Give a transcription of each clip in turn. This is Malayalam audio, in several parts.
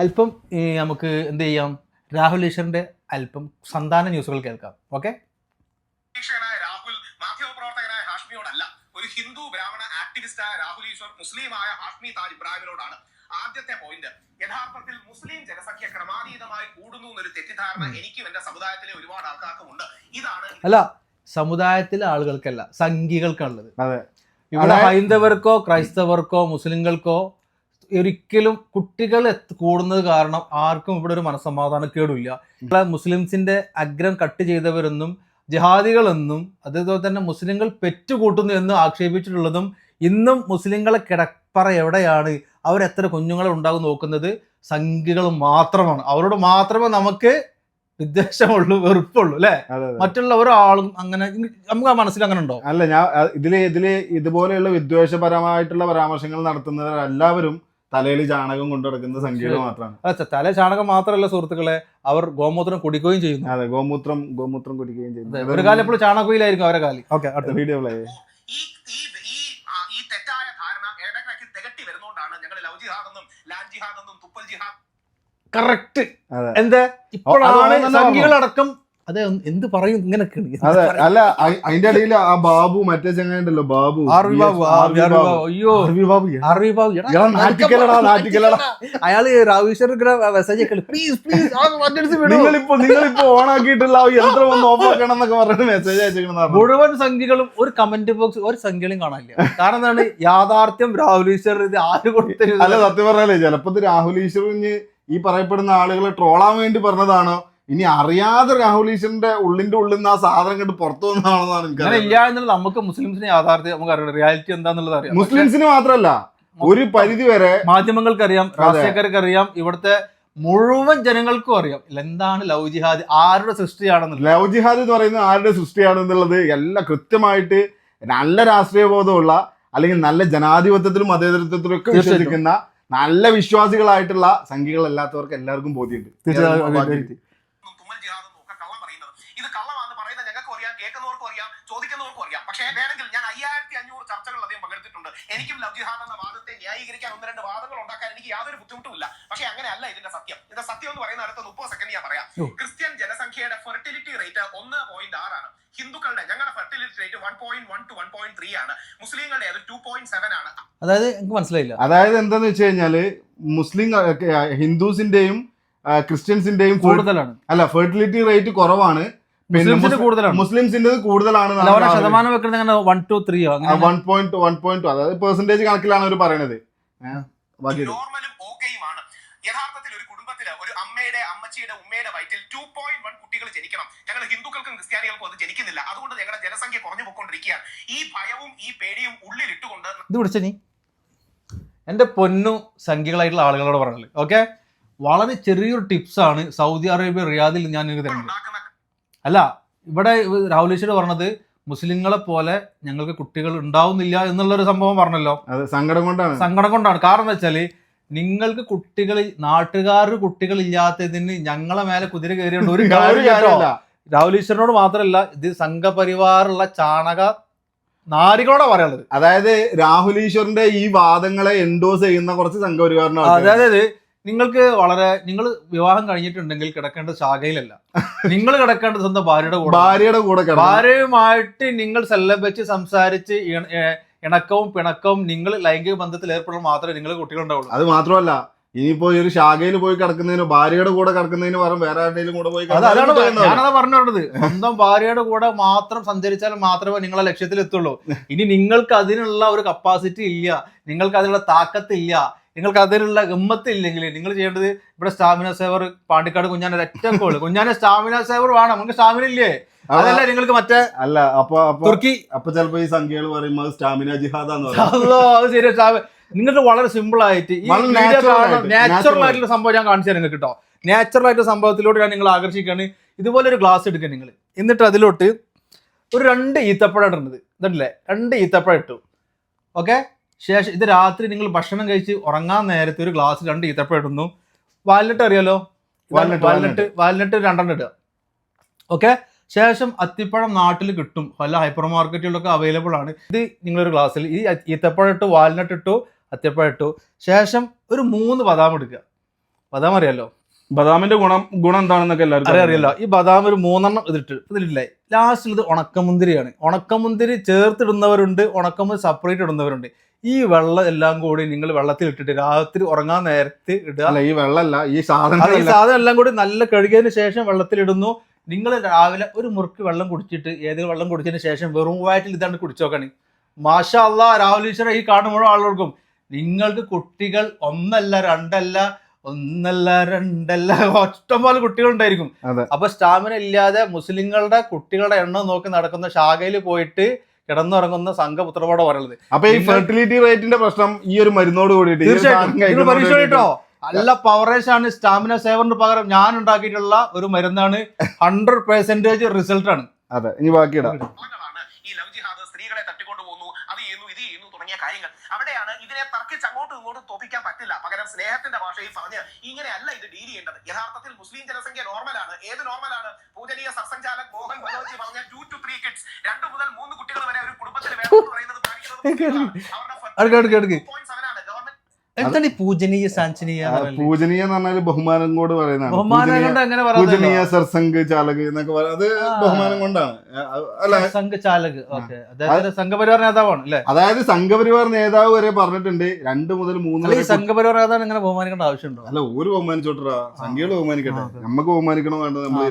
അല്പം നമുക്ക് എന്ത് ചെയ്യാം? രാഹുൽ ഈശ്വറിന്റെ അല്പം സന്താന ന്യൂസുകൾ കേൾക്കാം. ഓക്കെ? രാഹുൽ മാധ്യമപ്രവർത്തകനായ ഹാഷ്മിയോടല്ല. ഒരു ഹിന്ദു ബ്രാഹ്മണ ആക്ടിവിസ്റ്റായ രാഹുൽ ഈശ്വർ മുസ്ലിമായ ഹാഷ്മി താജ് ഇബ്രാഹിമിനോടാണ് ആദ്യത്തെ പോയിന്റ് യഥാർത്ഥത്തിൽ മുസ്ലിം ജനസംഖ്യ ക്രമാതീതമായി കൂടുന്നു എന്നൊരു തെറ്റിദ്ധാരണ എനിക്കും എന്റെ സമുദായത്തിലെ ഒരുപാട് ആൾക്കാർക്കും ഉണ്ട് ഇതാണ് അല്ല സമുദായത്തിലെ ആളുകൾക്കല്ല സംഘികൾക്കാണുള്ളത്. അതെ. ഇവിടെ ഹൈന്ദവർക്കോ ക്രൈസ്തവർക്കോ മുസ്ലിങ്ങൾക്കോ ഒരിക്കലും കുട്ടികൾ കൂടുന്നത് കാരണം ആർക്കും ഇവിടെ ഒരു മനസ്സമാധാനക്കേടില്ല മുസ്ലിംസിന്റെ അഗ്രം കട്ട് ചെയ്തവരെന്നും ജിഹാദികളെന്നും അതേപോലെ തന്നെ മുസ്ലിങ്ങൾ പെറ്റുകൂട്ടുന്നു എന്ന് ആക്ഷേപിച്ചിട്ടുള്ളതും ഇന്നും മുസ്ലിങ്ങളെ കിടപ്പറ എവിടെയാണ്? അവരെത്ര കുഞ്ഞുങ്ങളെ ഉണ്ടാകും നോക്കുന്നത്? സംഖ്യകൾ മാത്രമാണ്. അവരോട് മാത്രമേ നമുക്ക് വിദ്വേഷമുള്ളൂ വെറുപ്പുള്ളൂ അല്ലെ? മറ്റുള്ള ഒരാളും അങ്ങനെ നമുക്ക് ആ മനസ്സിൽ അങ്ങനെ ഉണ്ടോ? അല്ല ഞാൻ ഇതിൽ ഇതിൽ ഇതിൽ ഇതുപോലെയുള്ള വിദ്വേഷപരമായിട്ടുള്ള പരാമർശങ്ങൾ നടത്തുന്നവർ എല്ലാവരും തലയിൽ ചാണകം കൊണ്ടു നടക്കുന്ന സംഖ്യകൾ മാത്രമാണ്. തല ചാണകം മാത്രമല്ല സുഹൃത്തുക്കളെ അവർ ഗോമൂത്രം കുടിക്കുകയും ചെയ്യുന്നു. അതെ ഗോമൂത്രം ഗോമൂത്രം കുടിക്കുകയും ചെയ്യുന്നു. ഒരു കാലം എപ്പോഴും ചാണകയിലായിരിക്കും അവരെ കാലി ഓക്കെ അടുത്ത വീഡിയോ പ്ലേ കറക്റ്റ് അതെ. എന്താ? ഇപ്പോഴാണ് സംഖ്യകളടക്കം അതെ എന്ത് പറയും ഇങ്ങനെ അതെ അല്ല അ- അതിന്റെ ഇടയിൽ ആ ബാബു മറ്റേ ചങ്ങായിണ്ടല്ലോ ബാബു. ആർവി ബാബു ആർവി ആർവി ബാബു. അയ്യോ. ആർവി ബാബു ആർവി ബാബു. നാട്ടിക്കലടാ നാട്ടിക്കലടാ. അയാൾ രാവീശ്വർ മെസ്സേജ് പ്ലീസ് പ്ലീസ് നിങ്ങളിപ്പോ നിങ്ങളിപ്പോ ഓണാക്കിയിട്ടുള്ള ആ യന്ത്രം ഒന്ന് ഓഫ് ആക്കണം എന്നൊക്കെ പറഞ്ഞിട്ട് മെസ്സേജ് അയച്ചിരിക്കുന്നത് മുഴുവൻ സംഖ്യകളും ഒരു കമന്റ് ബോക്സ് ഒരു സംഖ്യകളും കാണാനില്ല. കാരണം എന്താണ്? യാഥാർത്ഥ്യം രാഹുൽ ഈശ്വർ ഇത് ആര് കൊടുത്തില്ല അല്ല സത്യം പറഞ്ഞാലേ ചിലപ്പോ രാഹുൽ ഈശ്വറിന് ഈ പറയപ്പെടുന്ന ആളുകളെ ട്രോളാൻ വേണ്ടി പറഞ്ഞതാണോ. ഇനി അറിയാതെ രാഹുൽ ഈശ്വറിന്റെ ഉള്ളിന്റെ ഉള്ളിൽ നിന്ന് ആ സാധനം കണ്ട് പുറത്തു വന്നതാണെന്നാണ് എനിക്ക് ഇല്ല എന്നുള്ളത് നമുക്ക് മുസ്ലിംസിന് യാഥാർത്ഥ്യം നമുക്ക് അറിയാം റിയാലിറ്റി എന്താന്നുള്ളത് അറിയാം. മുസ്ലിംസിന് മാത്രമല്ല ഒരു പരിധി വരെ മാധ്യമങ്ങൾക്കറിയാം രാഷ്ട്രീയക്കാർക്കറിയാം ഇവിടുത്തെ മുഴുവൻ ജനങ്ങൾക്കും അറിയാം. എന്താണ് ലവ് ജിഹാദ്? ആരുടെ സൃഷ്ടിയാണെന്നുള്ളത്? ലവ് ജിഹാദ് എന്ന് പറയുന്നത് ആരുടെ സൃഷ്ടിയാണെന്നുള്ളത് എല്ലാം കൃത്യമായിട്ട് നല്ല രാഷ്ട്രീയ ബോധമുള്ള അല്ലെങ്കിൽ നല്ല ജനാധിപത്യത്തിലും മതേതരത്വത്തിലും ഒക്കെ. വിശ്വസിക്കുന്ന നല്ല വിശ്വാസികളായിട്ടുള്ള സംഖ്യകളല്ലാത്തവർക്ക് എല്ലാവർക്കും ബോധ്യമുണ്ട് തീർച്ചയായും. എന്നും തുമ്മൽ ജിഹാദെന്നും ഒക്കെ കള്ളം പറയുന്നത് ഇത് കള്ളമാണെന്ന് പറയുന്നത് ഞങ്ങൾക്കും അറിയാം കേൾക്കുന്നവർക്കും അറിയാം ചോദിക്കുന്നവർക്കും അറിയാം പക്ഷേ വേണമെങ്കിൽ ഞാൻ അയ്യായിരത്തി അഞ്ഞൂറ് ചർച്ചകളിൽ അധികം പങ്കെടുത്തിട്ടുണ്ട്. എനിക്കും ലവ് ജിഹാദ് എന്ന വാദത്തെ ന്യായീകരിക്കാൻ ഒന്ന് രണ്ട് വാദങ്ങൾ ഉണ്ടാക്കാൻ എനിക്ക് യാതൊരു ബുദ്ധിമുട്ടുമില്ല. പക്ഷെ അങ്ങനെയല്ല ഇതിന്റെ സത്യം. ഇതിന്റെ സത്യം എന്ന് പറയുന്ന അടുത്ത മുപ്പത് സെക്കൻഡ് ഞാൻ പറയാം. ക്രിസ്ത്യൻ ജനസംഖ്യയുടെ ഫെർട്ടിലിറ്റി റേറ്റ് ഒന്ന് പോയിന്റ് ആറാണ് ഹിന്ദുക്കളുടെ ഞങ്ങളുടെ fertility rate one point one two one point three ആണ്. മുസ്ലിങ്ങളുടെ അത് ടു പോയിന്റ് സെവൻ ആണ്. അതായത് എനിക്ക് മനസ്സിലായില്ല. അതായത് എന്താന്ന് വെച്ച് കഴിഞ്ഞാൽ മുസ്ലിം ഹിന്ദുസിന്റെയും ക്രിസ്ത്യൻസിന്റെയും കൂടുതലാണ്. അല്ല ഫെർട്ടിലിറ്റി റേറ്റ് കുറവാണ്. കൂടുതലാണ് മുസ്ലിംസിന്റെ കൂടുതലാണ്. അവരെ ശതമാനം വെക്കുന്നത് അങ്ങനെ വൺ ടു അങ്ങനെ വൺ പോയിന്റ് വൺ പോയിന്റ് അതായത് പെർസെന്റേജ് കണക്കിലാണ് അവർ പറയണത്. എന്റെ നോർമലും ഓക്കെയുമാണ് യഥാർത്ഥത്തിൽ ഒരു കുടുംബത്തിൽ ഒരു അമ്മയുടെ അമ്മച്ചിയുടെ ഉമ്മയുടെ വയറ്റിൽ ടു പോയിന്റ് വൺ കുട്ടികൾ ജനിക്കണം. ഞങ്ങൾ ഹിന്ദുക്കൾക്കും ക്രിസ്ത്യാനികൾക്കും അത് ജനിക്കുന്നില്ല. അതുകൊണ്ട് ഞങ്ങളുടെ ജനസംഖ്യ കുറഞ്ഞു പോയിക്കൊണ്ടിരിക്കുകയാണ്. ഈ ഭയവും ഈ പേടിയും ഉള്ളിലിട്ടുകൊണ്ട് ഇത് നീ? എന്റെ പൊന്നു സംഖ്യകളായിട്ടുള്ള ആളുകളോട് പറഞ്ഞത്. ഓക്കെ വളരെ ചെറിയൊരു ടിപ്സാണ് സൗദി അറേബ്യ റിയാദിൽ ഞാൻ നിങ്ങൾക്ക് തരുന്നത്. അല്ല ഇവിടെ രാഹുൽ ഈശ്വർ പറഞ്ഞത് മുസ്ലിങ്ങളെ പോലെ ഞങ്ങൾക്ക് കുട്ടികൾ ഉണ്ടാവുന്നില്ല എന്നുള്ളൊരു സംഭവം പറഞ്ഞല്ലോ. അത് സങ്കടം കൊണ്ടാണ്. സങ്കടം കൊണ്ടാണ്. കാരണം എന്താ വെച്ചാൽ നിങ്ങൾക്ക് കുട്ടികൾ നാട്ടുകാർക്ക് കുട്ടികൾ ഇല്ലാത്തതിന് ഞങ്ങളെ മേലെ കുതിര കയറിയുണ്ട് ഒരു കാര്യമില്ല. രാഹുൽ ഈശ്വരനോട് മാത്രമല്ല ഇത് സംഘപരിവാറുള്ള ചാണക നാരികളോടെ പറയാനുള്ളത്. അതായത് രാഹുൽ ഈശ്വറിന്റെ ഈ വാദങ്ങളെ എൻഡോസ് ചെയ്യുന്ന കുറച്ച് സംഘപരിവാറിനാണ്. അതായത് നിങ്ങൾക്ക് വളരെ നിങ്ങൾ വിവാഹം കഴിഞ്ഞിട്ടുണ്ടെങ്കിൽ കിടക്കേണ്ടത് ശാഖയിലല്ല. നിങ്ങൾ കിടക്കേണ്ടത് സ്വന്തം ഭാര്യയുടെ കൂടെ. ഭാര്യയുടെ കൂടെ ഭാര്യയുമായിട്ട് നിങ്ങൾ സെല്ലം വെച്ച് സംസാരിച്ച് ഇണക്കവും പിണക്കവും നിങ്ങൾ ലൈംഗിക ബന്ധത്തിൽ ഏർപ്പെടുമ്പോൾ മാത്രമേ നിങ്ങൾ കുട്ടികളുണ്ടാവുള്ളൂ അത് മാത്രമല്ല ഇനിയിപ്പോ ഈ ഒരു ശാഖയിൽ പോയി കിടക്കുന്നതിന് ഭാര്യയുടെ കൂടെ കിടക്കുന്നതിന് പകരം വേറെ ആരുടെയും കൂടെ പോയി ഞാനതാ പറഞ്ഞത്. സ്വന്തം ഭാര്യയുടെ കൂടെ മാത്രം സഞ്ചരിച്ചാൽ മാത്രമേ നിങ്ങളെ ലക്ഷ്യത്തിൽ എത്തുള്ളൂ ഇനി നിങ്ങൾക്ക് അതിനുള്ള ഒരു കപ്പാസിറ്റി ഇല്ല. നിങ്ങൾക്ക് അതിനുള്ള താക്കത്ത് ഇല്ല നിങ്ങൾക്ക് അതിലുള്ള ഗമ്മത്ത് ഇല്ലെങ്കിൽ നിങ്ങൾ ചെയ്യേണ്ടത് ഇവിടെ സ്റ്റാമിന സേവർ പാണ്ടിക്കാട് കുഞ്ഞാനെ ഒറ്റ കോൾ കുഞ്ഞാനെ സ്റ്റാമിന സേവർ വേണം. നിങ്ങൾക്ക് സ്റ്റാമിന ഇല്ലേ? അതല്ല നിങ്ങൾക്ക് മറ്റേ അല്ല അപ്പൊ തുർക്കി. അപ്പൊ ചിലപ്പോ ഈ സംഖ്യകൾ പറയുമ്പോൾ സ്റ്റാമിന ജിഹാദാന്ന് അല്ലോ അത് ശരി നിങ്ങൾക്ക് വളരെ സിമ്പിൾ ആയിട്ട് ഈ നാച്ചുറൽ ആയിട്ടുള്ള സംഭവം ഞാൻ കാണിച്ചു തരാം നിങ്ങൾക്ക് കേട്ടോ നാച്ചുറൽ ആയിട്ടുള്ള സംഭവത്തിലൂടെ ഞാൻ നിങ്ങൾ ആകർഷിക്കുകയാണ്. ഇതുപോലെ ഒരു ഗ്ലാസ് എടുക്കുക നിങ്ങൾ എന്നിട്ട് അതിലോട്ട് ഒരു രണ്ട് ഈത്തപ്പഴം ഇടുന്നത് ഇതല്ലേ രണ്ട് ഈത്തപ്പഴം ഇട്ടു. ഓക്കെ ശേഷം ഇത് രാത്രി നിങ്ങൾ ഭക്ഷണം കഴിച്ച് ഉറങ്ങാൻ നേരത്തെ ഒരു ഗ്ലാസ് രണ്ട് ഈത്തപ്പഴം ഇടുന്നു. വാൽനട്ട് അറിയാലോ? വാൽനട്ട് വാൽനട്ട് രണ്ടെണ്ണം ഇടുക. ഓക്കെ ശേഷം അത്തിപ്പഴം നാട്ടിൽ കിട്ടും. പല ഹൈപ്പർ മാർക്കറ്റുകളിലൊക്കെ അവൈലബിൾ ആണ്. ഇത് നിങ്ങളൊരു ഗ്ലാസ്സിൽ ഈ ഈത്തപ്പഴം ഇട്ടു വാൽനട്ട് ഇട്ടു അത്തിപ്പഴം ഇട്ടു. ശേഷം ഒരു മൂന്ന് ബദാം എടുക്കുക ബദാം അറിയാലോ? ബദാമിന്റെ ഗുണം ഗുണം എന്താണെന്നൊക്കെ എല്ലാവർക്കും അറിയാം അറിയാലോ? ഈ ബദാം ഒരു മൂന്നെണ്ണം ഇതിട്ട് ഇതിലില്ലേ? ലാസ്റ്റിൽ ഇത് ഉണക്കമുന്തിരിയാണ്. ഉണക്കമുന്തിരി ചേർത്തിടുന്നവരുണ്ട് ഉണക്കമുന്തിരി സെപ്പറേറ്റ് ഇടുന്നവരുണ്ട്. ഈ വെള്ളം എല്ലാം കൂടി നിങ്ങൾ വെള്ളത്തിൽ ഇട്ടിട്ട് രാത്രി ഉറങ്ങാൻ നേരത്തെ ഇടുക. ഈ വെള്ളമല്ല ഈ സാധനം ഈ സാധനം എല്ലാം കൂടി നല്ല കഴുകിയതിന് ശേഷം വെള്ളത്തിൽ ഇടുന്നു. നിങ്ങൾ രാവിലെ ഒരു മുറുക്ക് വെള്ളം കുടിച്ചിട്ട് ഏതെങ്കിലും വെള്ളം കുടിച്ചതിന് ശേഷം വെറും വയറ്റിൽ ഇതാണ് കുടിച്ചു നോക്കണേ. മാഷ അല്ല രാഹുൽ ഈശ്വര ഈ കാണുമ്പോഴും ആളുകൾക്കും. നിങ്ങൾക്ക് കുട്ടികൾ ഒന്നല്ല രണ്ടല്ല ഒന്നല്ല രണ്ടല്ല ഇഷ്ടംപോലെ കുട്ടികൾ ഉണ്ടായിരിക്കും. അപ്പൊ സ്റ്റാമിന ഇല്ലാതെ മുസ്ലിങ്ങളുടെ കുട്ടികളുടെ എണ്ണം നോക്കി നടക്കുന്ന ശാഖയിൽ പോയിട്ട് കിടന്നുറങ്ങുന്ന സംഘപുത്രപാട് പറയുന്നത് അപ്പൊ ഈ ഫെർട്ടിലിറ്റി റേറ്റിന്റെ പ്രശ്നം ഈ ഒരു മരുന്നോട് കൂടിയിട്ട് തീർച്ചയായിട്ടും. പരീക്ഷ കേട്ടോ. നല്ല പവറേജ് ആണ് സ്റ്റാമിന സേവറിന് പകരം ഞാൻ ഉണ്ടാക്കിയിട്ടുള്ള ഒരു മരുന്നാണ് ഹൺഡ്രഡ് പെർസെന്റേജ് റിസൾട്ട് ആണ്. അതെ ഇനി ബാക്കിയിടാം. ലവ് ജിഹാദ് സ്ത്രീകളെ തട്ടിക്കൊണ്ടു പോകുന്നു അത് ചെയ്യുന്നു ഇത് ചെയ്യുന്നു തുടങ്ങിയ കാര്യങ്ങൾ. അവിടെയാണ് ഇതിനെ തർക്കിച്ച് അങ്ങോട്ടും ഇങ്ങോട്ടും തോപ്പിക്കാൻ പറ്റില്ല. പകരം സ്നേഹത്തിന്റെ ഭാഷയിൽ പറഞ്ഞ് ഇങ്ങനെയല്ല ഇത് ഡീൽ ചെയ്യേണ്ടത്. യഥാർത്ഥത്തിൽ മുസ്ലിം ജനസംഖ്യ നോർമലാണ് ഏത് നോർമലാണ് പൂജനീയ സർസഞ്ചാലക് മോഹൻ ഭഗവത്ജി പറഞ്ഞ ടു ടു ത്രീ കിഡ്സ് രണ്ട് മുതൽ മൂന്ന് കുട്ടികൾ വരെ ഒരു കുടുംബത്തിൽ വേണം പറയുന്നത്. അവരുടെ എന്താണ് പൂജനീയ സാഞ്ചനീയ പൂജനീയ എന്ന് പറഞ്ഞാൽ ബഹുമാനം കൊണ്ട് പറയുന്നതാണ്. സർസംഗ് പൂജനീയ- സർസംഘ് ചാലക് എന്നൊക്കെ പറയുന്നത് അത്. ബഹുമാനം കൊണ്ടാണ്. അല്ല. സംഘ ചാലക് സംഘപരിവാർ നേതാവാണ് അല്ലെ? അതായത് സംഘപരിവാർ നേതാവ് വരെ പറഞ്ഞിട്ടുണ്ട്. രണ്ട് മുതൽ മൂന്ന് സംഘപരിവാർ നേതാവ് ഇങ്ങനെ ബഹുമാനിക്കേണ്ട ആവശ്യമുണ്ടോ? അല്ല ഒരു ബഹുമാനിച്ചോട്ടാ സംഖ്യകൾ ബഹുമാനിക്കട്ടെ. നമുക്ക് ബഹുമാനിക്കണോ വേണ്ടത് നമ്മൾ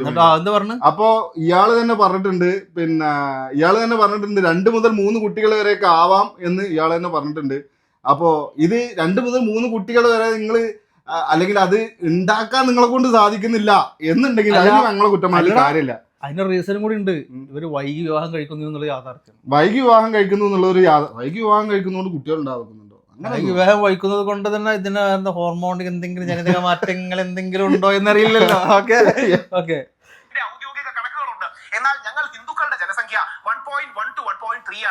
അപ്പോ ഇയാൾ തന്നെ പറഞ്ഞിട്ടുണ്ട് പിന്നെ ഇയാൾ തന്നെ പറഞ്ഞിട്ടുണ്ട് രണ്ട് മുതൽ മൂന്ന് കുട്ടികൾ വരെയൊക്കെ ആവാം എന്ന് ഇയാൾ തന്നെ പറഞ്ഞിട്ടുണ്ട്. അപ്പോ ഇത് രണ്ട് മുതൽ മൂന്ന് കുട്ടികൾ വരെ നിങ്ങൾ അല്ലെങ്കിൽ അത് ഉണ്ടാക്കാൻ നിങ്ങളെ കൊണ്ട് സാധിക്കുന്നില്ല എന്നുണ്ടെങ്കിൽ അതിന് ഞങ്ങളെ കുറ്റമായിട്ട് കാര്യമില്ല. അതിന്റെ റീസണും കൂടി ഉണ്ട്. ഇവർ ഇവർ വൈകി വിവാഹം കഴിക്കുന്നു എന്നുള്ള യാഥാർത്ഥ്യം. വൈകി വിവാഹം കഴിക്കുന്നു എന്നുള്ള ഒരു യാഥാർത്ഥ്യം വൈകി വിവാഹം കഴിക്കുന്നതുകൊണ്ട് കുട്ടികൾ ഉണ്ടാകുന്നുണ്ടോ? അങ്ങനെ വൈകി വിവാഹം വഹിക്കുന്നത് കൊണ്ട് തന്നെ ഇതിന് ഹോർമോണിക് എന്തെങ്കിലും ജനിതക മാറ്റങ്ങൾ എന്തെങ്കിലും ഉണ്ടോ എന്നറിയില്ലല്ലോ. ഓക്കെ ഓക്കെ ഇതിന്റെ ഔദ്യോഗിക കണക്കുകളുണ്ട് എന്നാൽ ഞങ്ങൾ ഹിന്ദുക്കളുടെ ജനസംഖ്യ വൺ പോയിന്റ് വൺ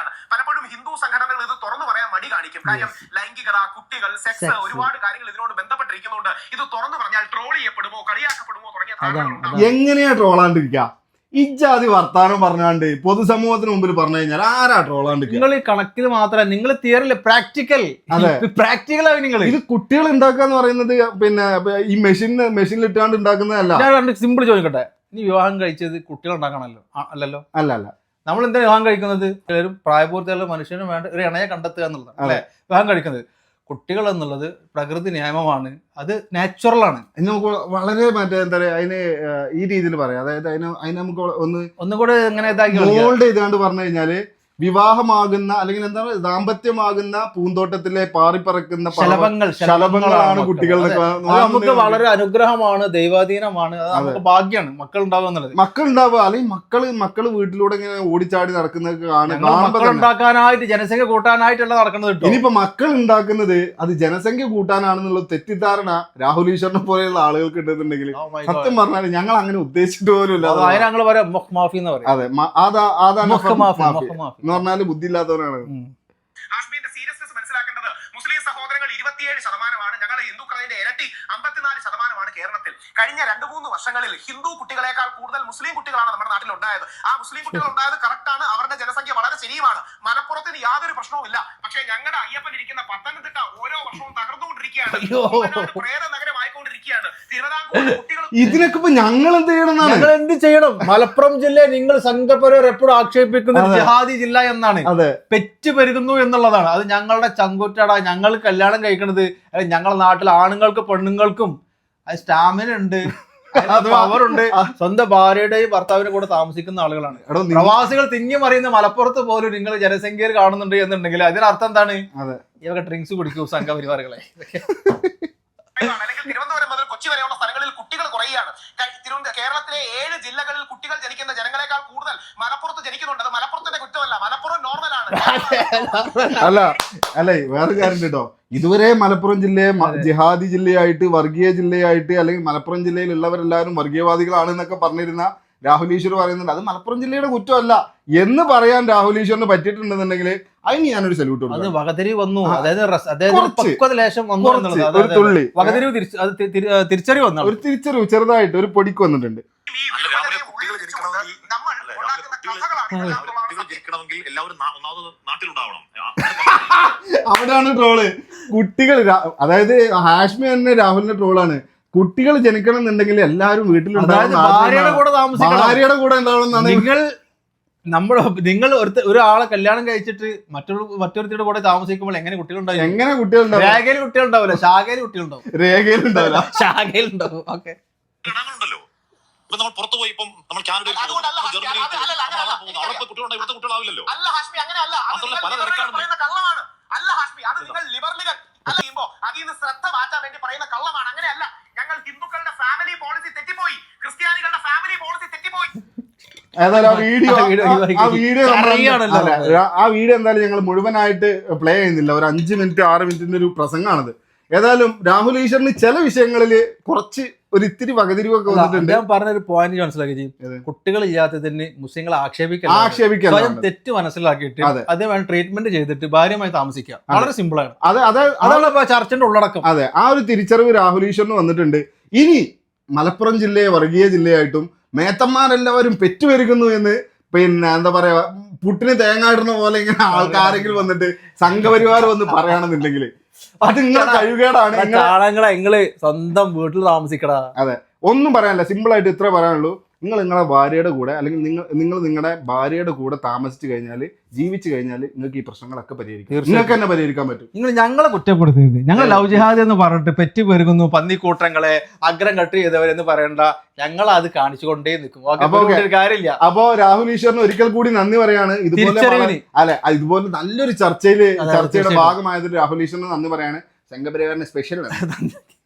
ആണ്. പലപ്പോഴും ഹിന്ദു സംഘടനകൾ ഇത് തുറന്നു പറയാൻ മടി കാണിക്കും. കാര്യം ലൈംഗികത കുട്ടികൾ സെക്സ് ഒരുപാട് കാര്യങ്ങൾ ഇതിനോട് ബന്ധപ്പെട്ടിരിക്കുന്നുണ്ട് ഇത് തുറന്നു പറഞ്ഞാൽ ട്രോൾ ചെയ്യപ്പെടുമോ കളിയാക്കപ്പെടുമോ തുടങ്ങിയ എങ്ങനെയാ ട്രോളാണ്ടിരിക്കുക ഇജാതി വർത്താനം പറഞ്ഞാണ്ട് പൊതുസമൂഹത്തിന് മുമ്പിൽ പറഞ്ഞു കഴിഞ്ഞാൽ ആരാ ട്രോളാണ്ട് നിങ്ങൾ ഈ കണക്കിൽ മാത്രമല്ല നിങ്ങൾ തിയറില്ല പ്രാക്ടിക്കൽ അതെ. പ്രാക്ടിക്കൽ ആയി നിങ്ങൾ. ഇത് കുട്ടികൾ ഉണ്ടാക്കാന്ന് പറയുന്നത് പിന്നെ ഈ മെഷീൻ മെഷീനിൽ ഇട്ടാണ്ട് ഉണ്ടാക്കുന്നതല്ല. ഞാൻ സിമ്പിൾ ചോദിക്കട്ടെ. നീ വിവാഹം കഴിച്ചത് കുട്ടികൾ ഉണ്ടാക്കണല്ലോ അല്ലല്ലോ? അല്ല അല്ല. നമ്മൾ എന്താ വിവാഹം കഴിക്കുന്നത്? ചിലരും പ്രായപൂർത്തിയുള്ള മനുഷ്യന് വേണ്ട ഒരു ഇണയെ കണ്ടെത്തുക എന്നുള്ളതാണ് അല്ലെ? വിവാഹം കഴിക്കുന്നത് കുട്ടികൾ എന്നുള്ളത് പ്രകൃതി നിയമമാണ്. അത് നാച്ചുറൽ ആണ്. ഇനി നമുക്ക് വളരെ മറ്റേ എന്താ പറയാ അതിന് ഈ രീതിയിൽ പറയാം. അതായത് അതിന് അതിന് നമുക്ക് ഒന്ന് ഒന്നും കൂടെ എങ്ങനെ ഇതാക്കി. മോൾഡ് ചെയ്താണ്ട് പറഞ്ഞു കഴിഞ്ഞാൽ വിവാഹമാകുന്ന അല്ലെങ്കിൽ എന്താ പറയുക ദാമ്പത്യമാകുന്ന പൂന്തോട്ടത്തിലെ പാറിപ്പറക്കുന്ന ശലഭങ്ങൾ ശലഭങ്ങളാണ് കുട്ടികൾ നമുക്ക് വളരെ അനുഗ്രഹമാണ് ദൈവാധീനമാണ്. നമുക്ക് ഭാഗ്യമാണ് മക്കൾ ഉണ്ടാവുക എന്നുള്ളത്. മക്കൾ ഉണ്ടാവുക അല്ലെങ്കിൽ മക്കൾ മക്കൾ വീട്ടിലൂടെ ഇങ്ങനെ ഓടിച്ചാടി നടക്കുന്നത് ഉണ്ടാക്കാനായിട്ട് ജനസംഖ്യ കൂട്ടാനായിട്ടുള്ള നടക്കുന്നത് ഇനിയിപ്പോ മക്കൾ ഉണ്ടാക്കുന്നത് അത് ജനസംഖ്യ കൂട്ടാനാണെന്നുള്ള തെറ്റിദ്ധാരണ രാഹുൽ ഈശ്വറിനെ പോലെയുള്ള ആളുകൾക്ക് ഉണ്ടെന്നുണ്ടെങ്കിൽ Oh. സത്യം പറഞ്ഞാൽ ഞങ്ങൾ അങ്ങനെ ഉദ്ദേശിച്ചിട്ട് പോലും ഇല്ല അത് ഞങ്ങൾ പറയാം അതാ അതാണ് എന്ന് പറഞ്ഞാൽ ബുദ്ധിയില്ലാത്തവനാണ്. ഉം. സീരിയസ്നെസ് മനസ്സിലാക്കേണ്ടത് മുസ്ലിം സഹോദരങ്ങൾ ഇരുപത്തിയേഴ് ശതമാനമാണ്. ഞങ്ങൾ ഹിന്ദുക്കൾ അതിന്റെ ഇരട്ടി അമ്പത്തിനാല് ശതമാനമാണ് കേരളത്തിൽ. കഴിഞ്ഞ രണ്ട് മൂന്ന് വർഷങ്ങളിൽ ഹിന്ദു കുട്ടികളെക്കാൾ കൂടുതൽ മുസ്ലിം കുട്ടികളാണ് നമ്മുടെ നാട്ടിൽ ഉണ്ടായത്. ആ മുസ്ലിം കുട്ടികൾ ഉണ്ടായത് കറക്റ്റ് ആണ്. അവരുടെ ജനസംഖ്യ വളരെ ശരിയുമാണ്. മലപ്പുറത്തിന് യാതൊരു പ്രശ്നവുമില്ല പക്ഷേ ഞങ്ങളുടെ അയ്യപ്പൻ ഇരിക്കുന്ന പത്തനംതിട്ട ഓരോ വർഷവും തകർന്നുകൊണ്ടിരിക്കുകയാണ്. പ്രേത കുട്ടികൾ ഇതിനൊക്കെ ഇപ്പൊ ഞങ്ങൾ എന്ത് ചെയ്യണം ഞങ്ങൾ എന്ത് ചെയ്യണം? മലപ്പുറം ജില്ലയെ നിങ്ങൾ സംഘപരിവാർ എപ്പോഴും ആക്ഷേപിക്കുന്നത്. ജിഹാദി ജില്ല എന്നാണ്. അതെ. പെറ്റ് പെരുകുന്നു എന്നുള്ളതാണ്. അത് ഞങ്ങളുടെ ചങ്കുറ്റട. ഞങ്ങൾ കല്യാണം കഴിക്കണത് അല്ലെ ഞങ്ങളുടെ നാട്ടിൽ ആണുങ്ങൾക്കും പെണ്ണുങ്ങൾക്കും അത് സ്റ്റാമിന ഉണ്ട്. അവരുണ്ട് പവർ ഉണ്ട്. സ്വന്തം ഭാര്യയുടെയും ഭർത്താവിന്റെ കൂടെ താമസിക്കുന്ന ആളുകളാണ്. പ്രവാസികൾ തിങ്ങി മറിയുന്ന മലപ്പുറത്ത് പോലും നിങ്ങൾ ജനസംഖ്യയിൽ കാണുന്നുണ്ട് എന്നുണ്ടെങ്കിൽ അതിനർത്ഥം എന്താണ്? അതെ. ഇവക്കെ ഡ്രിങ്ക്സ് കുടിക്കൂ സംഘപരിവാറുകളെ കുറയുകയാണ്. അല്ലെങ്കിൽ തിരുവനന്തപുരം മുതൽ കൊച്ചി വരെയുള്ള സ്ഥലങ്ങളിൽ കുട്ടികൾ കുറയുകയാണ്. തിരുവനന്തപുരം കേരളത്തിലെ ഏഴ് ജില്ലകളിൽ കുട്ടികൾ ജനിക്കുന്ന ജനങ്ങളെക്കാൾ കൂടുതൽ മലപ്പുറത്ത് ജനിക്കുന്നുണ്ട്. അത് മലപ്പുറത്തിന്റെ കുറ്റമല്ല. മലപ്പുറം നോർമലാണ് അല്ല അല്ലെ വേറെ കാര്യം കേട്ടോ. ഇതുവരെ മലപ്പുറം ജില്ലയെ ജിഹാദി ജില്ലയായിട്ട് വർഗീയ ജില്ലയായിട്ട് അല്ലെങ്കിൽ മലപ്പുറം ജില്ലയിലുള്ളവരെല്ലാവരും വർഗീയവാദികളാണ് എന്നൊക്കെ പറഞ്ഞിരുന്ന രാഹുൽ ഈശ്വർ പറയുന്നുണ്ട്. അത് മലപ്പുറം ജില്ലയുടെ കുറ്റമല്ല. എന്ന് പറയാൻ രാഹുൽ ഈശ്വറിന് പറ്റിയിട്ടുണ്ടെന്നുണ്ടെങ്കിൽ അതിന് ഞാനൊരു സല്യൂട്ട് അത് വകതിരി വന്നു. അതായത് റസ്- അതായത് കുറച്ച്. പക്വത ലേശം വന്നു കുറച്ച് എന്നുള്ളത്. അതെ, ഒരു അതെ, അതെ. തുള്ളി. വകതിരിവ് തിരിച്ച് അത് തി- തിരി- തിരിച്ചറിവ് വന്നു. ഒരു തിരിച്ചറിവ് ചെറുതായിട്ട് ഒരു പൊടിക്ക് വന്നിട്ടുണ്ട്. ഈ അല്ല, രാവിലെ കുട്ടികൾ ജനിക്കണമെങ്കിൽ നമ്മൾ അല്ല, രാവിലെ ഉണ്ടാക്കുന്ന കുട്ടികൾ കഥകളാണ് രാവിലെ ഇതിനകത്തുള്ള കുട്ടികൾ ജനിക്കണമെങ്കിൽ എല്ലാവരും നാ- ഒന്നാമത് നാട്ടിലുണ്ടാവണം. അവിടെയാണ് ട്രോൾ. കുട്ടികൾ രാ- അതായത് ഹാഷ്മി തന്നെ രാഹുലിന്റെ ട്രോളാണ്. കുട്ടികൾ ജനിക്കണം എന്നുണ്ടെങ്കിൽ എല്ലാവരും വീട്ടിലുണ്ടാവും ഭാര്യയുടെ കൂടെ താമസിക്കണം. ഭാര്യയുടെ കൂടെ ഉണ്ടാവണം നിങ്ങൾ നമ്മൾ നിങ്ങൾ ഒരുത്ത ഒരാളെ കല്യാണം കഴിച്ചിട്ട് മറ്റൊരു മറ്റൊരുത്തിയുടെ കൂടെ താമസിക്കുമ്പോൾ എങ്ങനെ കുട്ടികളുണ്ടാവും? എങ്ങനെ കുട്ടികളുണ്ടാവും? രേഖയിൽ കുട്ടികളുണ്ടാവില്ല ശാഖയിൽ കുട്ടികളുണ്ടാവും. രേഖയിലുണ്ടാവില്ല. ശാഖയിൽ ഉണ്ടാവും ഓക്കെ ഇപ്പൊ നമ്മൾ പുറത്തു പോയി ഇപ്പം നമ്മൾ കാനഡയിൽ അവിടെ കുട്ടികളുണ്ടാവും ഇവിടുത്തെ കുട്ടികളാവില്ലല്ലോ. അല്ല ഹാഷ്മി അത് മാത്രമല്ല നിങ്ങൾ പല ലിബറലുകൾ അല്ല ഹാഷ്മി അത് നിങ്ങൾ ലിബറലുകൾ അല്ല ചെയ്യുമ്പോ അതിൽ നിന്ന് ശ്രദ്ധ മാറ്റാൻ വേണ്ടി പറയുന്ന കള്ളമാണ്. അങ്ങനെയല്ല. ഏതായാലും ആ വീഡിയോ ആ വീഡിയോ ആ വീഡിയോ എന്തായാലും ഞങ്ങൾ മുഴുവനായിട്ട് പ്ലേ ചെയ്യുന്നില്ല. ഒരു അഞ്ച് മിനിറ്റ് ആറ് മിനിറ്റിന്റെ ഒരു പ്രസംഗമാണത് ഏതായാലും രാഹുൽ ഈശ്വറിന് ചില വിഷയങ്ങളിൽ കുറച്ച് ഒരു ഇത്തിരി വകതിരിവൊക്കെ വന്നിട്ടുണ്ട്. ഞാൻ പറഞ്ഞ ഒരു പോയിന്റ് മനസ്സിലാക്കി ചെയ്യും കുട്ടികൾ ഇല്ലാത്തതിന് മുസ്ലിങ്ങളെ ആക്ഷേപിക്കാൻ ആക്ഷേപിക്കാൻ സ്വയം തെറ്റ് മനസ്സിലാക്കിയിട്ട് അത്. അതേപോലെ ട്രീറ്റ്മെന്റ് ചെയ്തിട്ട് ഭാര്യമായി താമസിക്കുക. വളരെ സിമ്പിൾ ആണ്. അതെ അതെ അതാണ് ചർച്ചന്റെ ഉള്ളടക്കം. അതെ ആ ഒരു തിരിച്ചറിവ് രാഹുൽ ഈശ്വറിന് വന്നിട്ടുണ്ട്. ഇനി മലപ്പുറം ജില്ലയെ വർഗീയ ജില്ലയായിട്ടും മേത്തന്മാരെല്ലാവരും പെറ്റുപെരുക്കുന്നു എന്ന് പിന്നെ എന്താ പറയാ പുട്ടിന് തേങ്ങ ഇടുന്ന പോലെ ഇങ്ങനെ ആൾക്കാരെങ്കിലും വന്നിട്ട് സംഘപരിവാർ വന്ന് പറയണമെന്നുണ്ടെങ്കിൽ അത് നിങ്ങളെ കഴിവുകേടാണ് നിങ്ങളെ സ്വന്തം വീട്ടിൽ താമസിക്കടാ. ഒന്നും പറയാനില്ല. സിമ്പിൾ ആയിട്ട് ഇത്ര പറയാനുള്ളൂ. നിങ്ങൾ നിങ്ങളെ ഭാര്യയുടെ കൂടെ അല്ലെങ്കിൽ നിങ്ങൾ നിങ്ങൾ നിങ്ങളുടെ ഭാര്യയുടെ കൂടെ താമസിച്ചു കഴിഞ്ഞാൽ ജീവിച്ചു കഴിഞ്ഞാൽ നിങ്ങൾക്ക് ഈ പ്രശ്നങ്ങളൊക്കെ പരിഹരിക്കും. നിങ്ങൾക്ക് തന്നെ പരിഹരിക്കാൻ പറ്റും. നിങ്ങൾ ഞങ്ങളെ കുറ്റപ്പെടുത്തരുത് ഞങ്ങൾ ലവ് ജിഹാദ് എന്ന് പറഞ്ഞിട്ട് പെറ്റി പെരുകുന്നു പന്നിക്കൂട്ടങ്ങളെ അഗ്രം കട്ട് ചെയ്തവരെന്ന് പറയണ്ട. ഞങ്ങൾ അത് കാണിച്ചുകൊണ്ടേ നിൽക്കും. അപ്പൊ കാര്യമില്ല. അപ്പോ രാഹുൽ ഈശ്വറിന് ഒരിക്കൽ കൂടി നന്ദി പറയാണ്. ഇതുപോലെ അല്ലെ ഇതുപോലെ നല്ലൊരു ചർച്ചയിൽ ചർച്ചയുടെ. ഭാഗമായതിൽ രാഹുൽ ഈശ്വറിന് നന്ദി പറയാണ്. സംഘപരിവാറിന് സ്പെഷ്യൽ